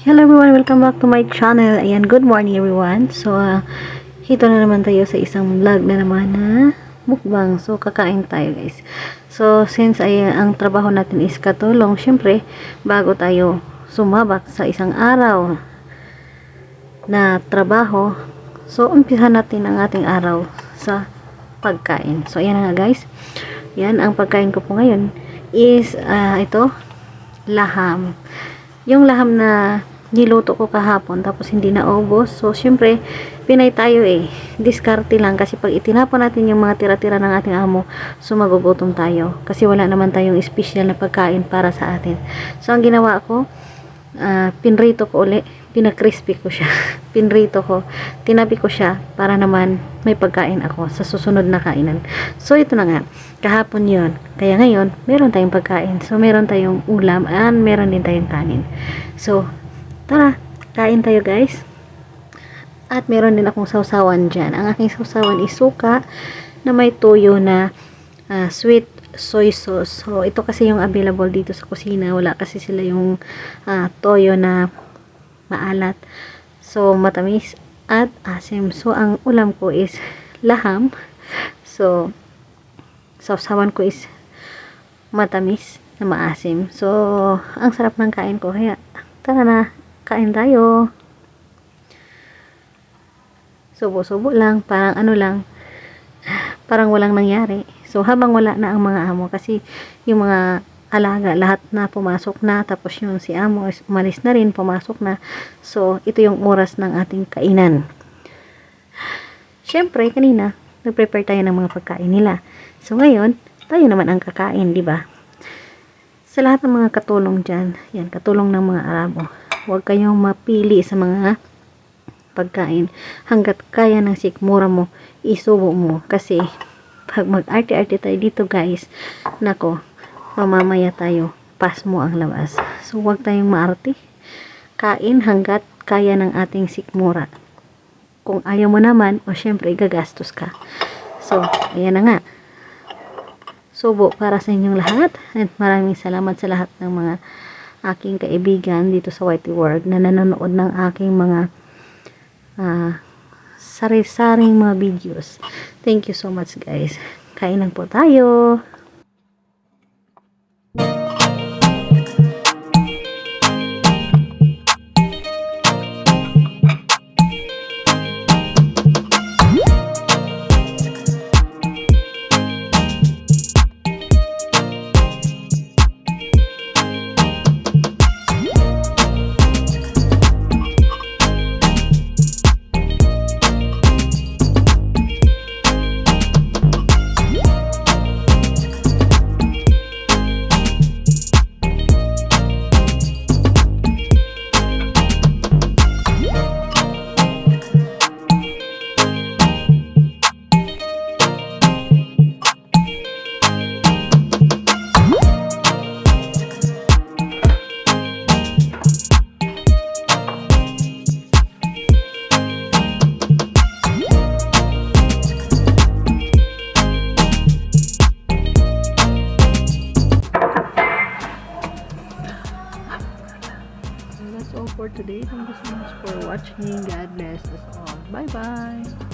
Hello everyone, welcome back to my channel. Ayan, good morning everyone. So, uh, hito na naman tayo sa isang vlog na naman na mukbang. So, kakain tayo guys. So, since ay ang trabaho natin is katulong, syempre, bago tayo sumabak sa isang araw na trabaho, so, umpisa natin ang ating araw sa pagkain. So, ayan na nga guys. Yan, ang pagkain ko po ngayon is, ah, ito, laham. Yung laham na niluto ko kahapon tapos hindi na ubos. So, syempre, pinay tayo eh. Diskarte lang kasi pag itinapon natin yung mga tira-tira ng ating amo, so magugutom tayo. Kasi wala naman tayong special na pagkain para sa atin. So, ang ginawa ko, ah, pinrito ko uli. Pinakrispy ko siya. pinrito ko. Tinabi ko siya para naman may pagkain ako sa susunod na kainan. So, ito na nga. Kahapon yon Kaya ngayon, meron tayong pagkain. So, meron tayong ulam and meron din tayong kanin. So, tara, kain tayo guys. At meron din akong sausawan dyan. Ang aking sausawan is suka na may toyo na ah, sweet soy sauce. So, ito kasi yung available dito sa kusina. Wala kasi sila yung ah, toyo na maalat. So, matamis at asim. So, ang ulam ko is laham. So, sausawan ko is matamis na maasim. So, ang sarap ng kain ko. Kaya, tara na, kain tayo. Subo-subo lang, parang ano lang, parang walang nangyari. So, habang wala na ang mga amo, kasi yung mga alaga, lahat na pumasok na, tapos yung si amo is umalis na rin, pumasok na. So, ito yung oras ng ating kainan. Siyempre, kanina, nag-prepare tayo ng mga pagkain nila. So, ngayon, tayo naman ang kakain, di ba? Sa lahat ng mga katulong dyan, yan, katulong ng mga Arabo, huwag kayong mapili sa mga pagkain hanggat kaya ng sikmura mo, isubo mo. Kasi, pag mag-arte-arte tayo dito guys, nako, mamamaya tayo, pas mo ang labas. So, huwag tayong maarte. Kain hanggat kaya ng ating sikmura. Kung ayaw mo naman, o syempre, gagastos ka. So, ayan na nga. Subo para sa inyong lahat. At maraming salamat sa lahat ng mga aking kaibigan dito sa Whitey World na nanonood ng aking mga ah, sari-saring mga videos. Thank you so much guys. Kainan po tayo. Today. Thank you so much for watching. God bless us all. Bye-bye.